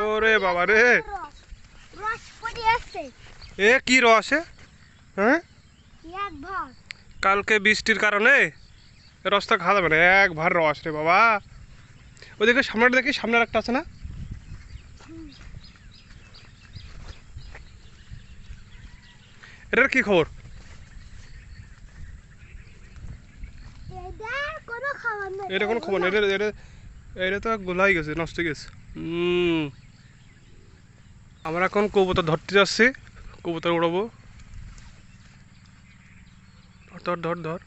ওরে বাবা রে। এ কি রসে হ্যাঁ? কালকে বৃষ্টির কারণে রসটা খাওয়া যাবে না। এক ভার রস রে বাবা। ওদিকে সামনেটা দেখি সামনে একটা আছে না? এটার কি খবর? এটা কোনো এটা কোনো খবর নেই। এটা এটা এটা তো গোলাই গেছে নষ্ট হয়ে গেছে। হুম। আমরা এখন কবুতর ধরতে যাচ্ছি। কবুতর উড়াবো। ধর ধর ধর ধর।